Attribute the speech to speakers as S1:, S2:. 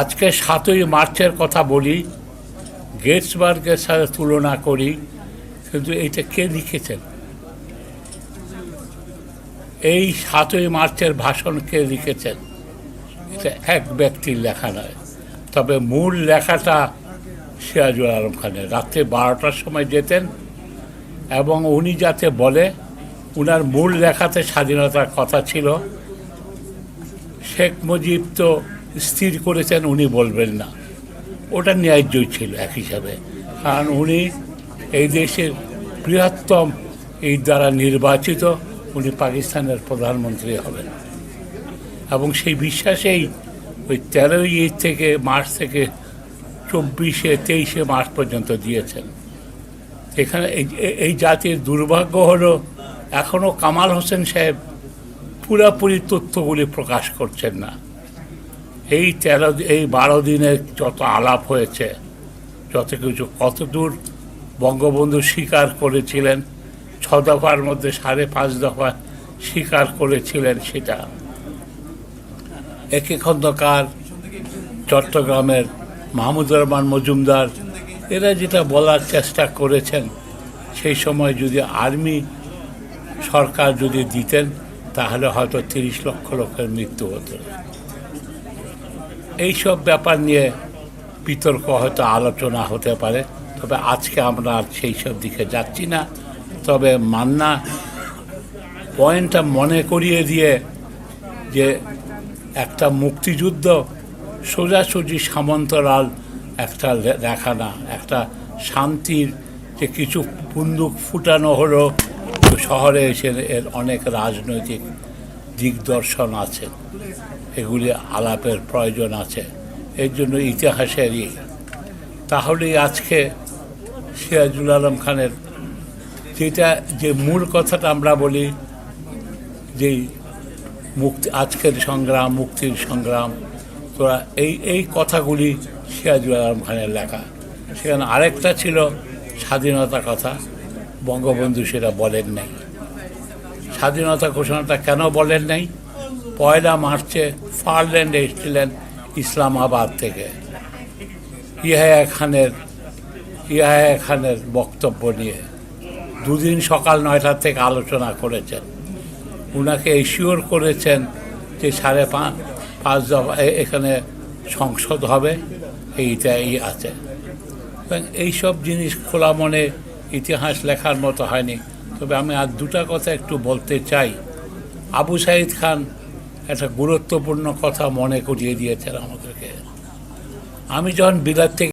S1: আজকে সাতই মার্চের কথা বলি, গেটসবার্গের সাথে তুলনা করি, কিন্তু এইটা কে লিখেছেন? এই সাতই মার্চের ভাষণ কে লিখেছেন? এটা এক ব্যক্তির লেখা নয়, তবে মূল লেখাটা সিরাজুল আলম খানের। রাত্রে বারোটার সময় যেতেন এবং উনি যাতে বলে, উনার মূল লেখাতে স্বাধীনতার কথা ছিল। শেখ মুজিব তো স্থির করেছেন, উনি বলবেন না। ওটা ন্যায্যই ছিল এক হিসাবে। কারণ উনি এই দেশের বৃহত্তম, এই দ্বারা নির্বাচিত, উনি পাকিস্তানের প্রধানমন্ত্রী হবেন। এবং সেই বিশ্বাসেই ওই তেরোই থেকে মার্চ থেকে চব্বিশে, তেইশে মার্চ পর্যন্ত দিয়েছেন। এখানে এই জাতির দুর্ভাগ্য হলো এখনও কামাল হোসেন সাহেব পুরাপুরি তথ্যগুলি প্রকাশ করছেন না। এই তেরো এই বারো দিনে যত আলাপ হয়েছে, যত কিছু কতদূর বঙ্গবন্ধু স্বীকার করেছিলেন, ছ দফার মধ্যে সাড়ে পাঁচ দফা স্বীকার করেছিলেন সেটা একে খন্দকার চট্টগ্রামের মাহমুদুর রহমান মজুমদার, এরা যেটা বলার চেষ্টা করেছেন, সেই সময় যদি আর্মি সরকার যদি দিতেন, তাহলে হয়তো তিরিশ লক্ষ লোকের মৃত্যু হতো। এইসব ব্যাপার নিয়ে বিতর্ক হয়তো আলোচনা হতে পারে, তবে আজকে আমরা আর সেই সব দিকে যাচ্ছি না। তবে মান্না পয়েন্টটা মনে করিয়ে দিয়ে যে একটা মুক্তিযুদ্ধ সোজাসুজি সামন্তরাল একটা লেখা না, একটা শান্তির যে কিছু বন্দুক ফুটানো হলো, শহরে এসে এর অনেক রাজনৈতিক দিগদর্শন আছে। এগুলি আলাপের প্রয়োজন আছে। এর জন্য ইতিহাসেরই তাহলেই আজকে সিরাজুল আলম খানের যেটা, যে মূল কথাটা আমরা বলি যেই মুক্তি, আজকের সংগ্রাম, মুক্তির সংগ্রাম তোরা এই এই কথাগুলি সিরাজুল আলম খানের লেখা। সেখানে আরেকটা ছিল স্বাধীনতা কথা। বঙ্গবন্ধু সেটা বলেন নাই। স্বাধীনতা ঘোষণাটা কেন বলেন নাই? পয়লা মার্চে ফারল্যান্ডে এসেছিলেন ইসলামাবাদ থেকে। ইয়াহিয়া খানের ইয়াহিয়া খানের বক্তব্য নিয়ে দুদিন সকাল নয়টার থেকে আলোচনা করেছেন। উনাকে এশিওর করেছেন যে সাড়ে পাঁচ পাঁচ দফা এখানে সংসদ হবে, এইটাই আছে। এইসব জিনিস খোলা মনে ইতিহাস লেখার মতো হয়নি। তবে আমি আর দুটা কথা একটু বলতে চাই। আবু সাইদ খান একটা গুরুত্বপূর্ণ কথা মনে করিয়ে দিয়েছেন আমাদেরকে। আমি যখন বিলাত থেকে